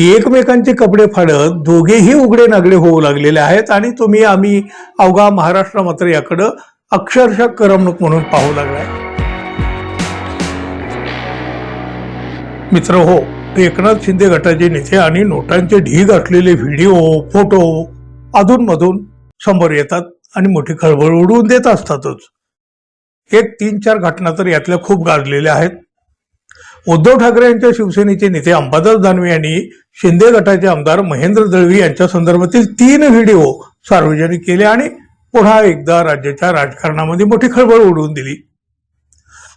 एकमेकांचे कपडे फाडत दोघेही उघडे नागडे होऊ लागलेले आहेत आणि तुम्ही आम्ही अवघा महाराष्ट्र मात्र याकडं अक्षरशः करमणूक म्हणून पाहू लागलाय. मित्र हो एकनाथ शिंदे गटाचे नेते आणि नोटांचे ढीग असलेले व्हिडिओ फोटो अधूनमधून समोर येतात आणि मोठी खळबळ उडवून देत असतातच. एक तीन चार घटना तर यातल्या खूप गाजलेल्या आहेत. उद्धव ठाकरे यांच्या शिवसेनेचे नेते अंबादास दानवे यांनी शिंदे गटाचे आमदार महेंद्र दळवी यांच्या संदर्भातील तीन व्हिडिओ सार्वजनिक केले आणि पुन्हा एकदा राज्याच्या राजकारणामध्ये मोठी खळबळ उडवून दिली.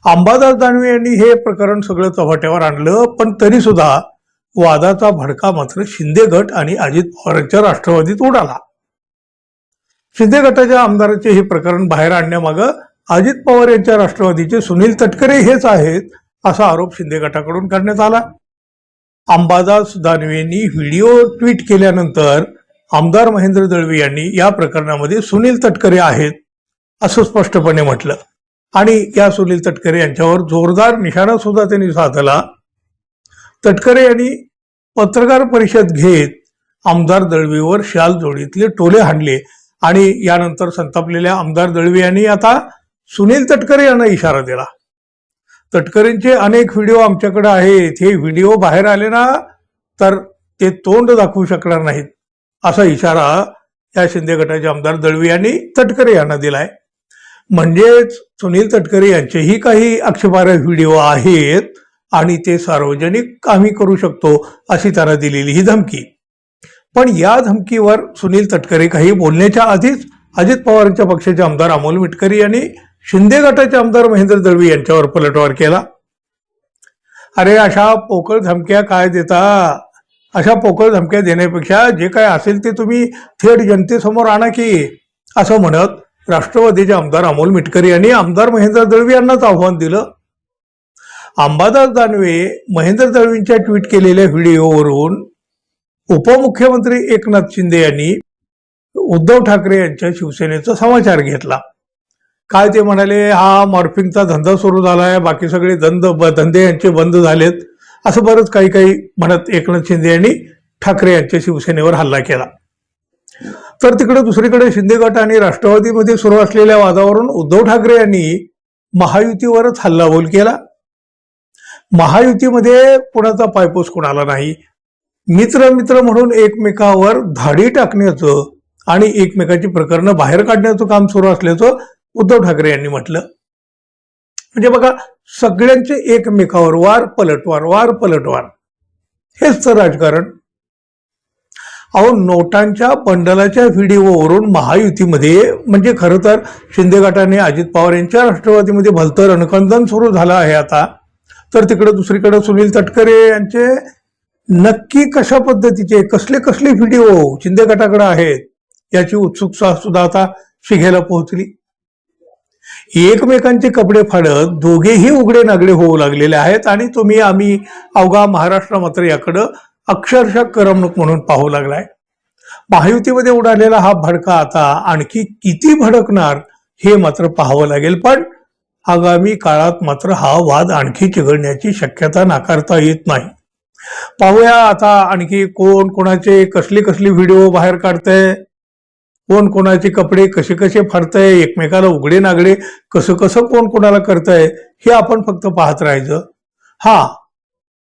अंबादास दानवे यांनी हे प्रकरण सगळं चव्हाट्यावर आणलं पण तरी सुद्धा वादाचा भडका मात्र शिंदे गट आणि अजित पवारांच्या राष्ट्रवादीत उडाला. शिंदे गटाच्या आमदारांचे हे प्रकरण बाहेर आणण्यामागं अजित पवार यांच्या राष्ट्रवादीचे सुनील तटकरे हेच आहेत असा आरोप शिंदे गटाकडून करण्यात आला. अंबादास दानवेंनी व्हिडिओ ट्विट केल्यानंतर आमदार महेंद्र दळवी यांनी या प्रकरणामध्ये सुनील तटकरे आहेत असं स्पष्टपणे म्हटलं. आणि या सुनील तटकरे यांच्यावर जोरदार निशाणा सुद्धा त्यांनी साधला. तटकरे यांनी पत्रकार परिषद घेत आमदार दळवीवर शाल जोडीतले टोले हाणले आणि यानंतर संतापलेल्या आमदार दळवी यांनी आता सुनील तटकरे यांना इशारा दिला. तटकरेंचे अनेक व्हिडिओ आमच्याकडे आहेत. हे व्हिडिओ बाहेर आले ना तर ते तोंड दाखवू शकणार नाहीत असा इशारा या शिंदे गटाचे आमदार दळवी यांनी तटकरे यांना दिलाय. म्हणजेच सुनील तटकरे यांचेही काही आक्षेपार्ह व्हिडिओ आहेत आणि ते सार्वजनिक आम्ही करू शकतो अशी त्यांना दिलेली ही धमकी. पण या धमकीवर सुनील तटकरे काही बोलण्याच्या आधीच अजित पवारांच्या पक्षाचे आमदार अमोल मिटकरी यांनी शिंदे गटाचे आमदार महेंद्र दळवी यांच्यावर पलटवार केला. अरे अशा पोकळ धमक्या काय देता? अशा पोकळ धमक्या देण्यापेक्षा जे काय असेल ते तुम्ही थेट जनतेसमोर आणा की असं म्हणत राष्ट्रवादीचे आमदार अमोल मिटकरी यांनी आमदार महेंद्र दळवी यांनाच आव्हान दिलं. अंबादास दानवे महेंद्र दळवींच्या ट्विट केलेल्या व्हिडिओवरून उपमुख्यमंत्री एकनाथ शिंदे यांनी उद्धव ठाकरे यांच्या शिवसेनेचा समाचार घेतला. काय ते म्हणाले हा मॉर्फिंगचा धंदा सुरू झालाय बाकी सगळे धंद धंदे यांचे बंद झालेत. असं बरंच काही काही म्हणत एकनाथ शिंदे यांनी ठाकरे यांच्या शिवसेनेवर हल्ला केला. तर तिकडे दुसरीकडे शिंदे गट आणि राष्ट्रवादीमध्ये सुरू असलेल्या वादावरून उद्धव ठाकरे यांनी महायुतीवरच हल्लाबोल केला. महायुतीमध्ये कुणाचा पायपोस कुणाला नाही. मित्र मित्र म्हणून एकमेकावर धाडी टाकण्याचं आणि एकमेकाची प्रकरणं बाहेर काढण्याचं काम सुरू असल्याचं उद्धव ठाकरे यांनी म्हटलं. म्हणजे बघा सगळ्यांचे एकमेकावर वार पलटवार वार पलटवार. हेच तर राजकारण. अहो नोटांच्या बंडलाच्या व्हिडिओवरून महायुतीमध्ये म्हणजे खरं तर शिंदे गटाने अजित पवार यांच्या राष्ट्रवादीमध्ये भलतं रणकंदन सुरू झालं आहे आता. तर तिकडे दुसरीकडे सुनील तटकरे यांचे नक्की कशा पद्धतीचे कसले कसले व्हिडिओ शिंदे गटाकडे आहेत याची उत्सुकता सुद्धा आता शिघेला पोहोचली. एकमेकांचे कपडे फाडत दोघेही उघडे नागडे होऊ लागलेले आहेत आणि तुम्ही आम्ही अवघा महाराष्ट्र मात्र याकडं अक्षरशः करमणूक म्हणून पाहू लागलाय. महायुतीमध्ये उडालेला हा भडका आता आणखी किती भडकणार हे मात्र पाहावं लागेल पण आगामी काळात मात्र हा वाद आणखी चिघळण्याची शक्यता नाकारता येत नाही. पाहूया आता आणखी कोण कोणाचे कसले कसले व्हिडिओ बाहेर काढतंय. कोण कोणाचे कपडे कसे कसे फाडताय एकमेकाला उघडे नागडे कसं कसं कोण कोणाला करताय हे आपण फक्त पाहत राहायचं. हा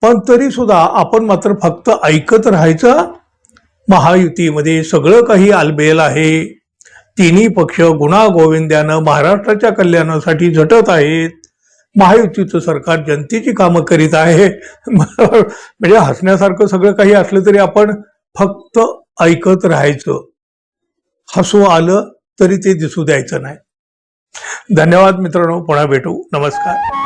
पण तरी सुद्धा आपण मात्र फक्त ऐकत राहायचं. महायुतीमध्ये सगळं काही आलबेल आहे. तिन्ही पक्ष गुणा गोविंद्यानं महाराष्ट्राच्या कल्याणासाठी झटत आहेत. महायुतीचं सरकार जनतेची कामं करीत आहे. म्हणजे हसण्यासारखं सगळं काही असलं तरी आपण फक्त ऐकत राहायचं. हसू आलं तरी ते दिसू द्यायचं नाही. धन्यवाद मित्रांनो पुन्हा भेटू. नमस्कार.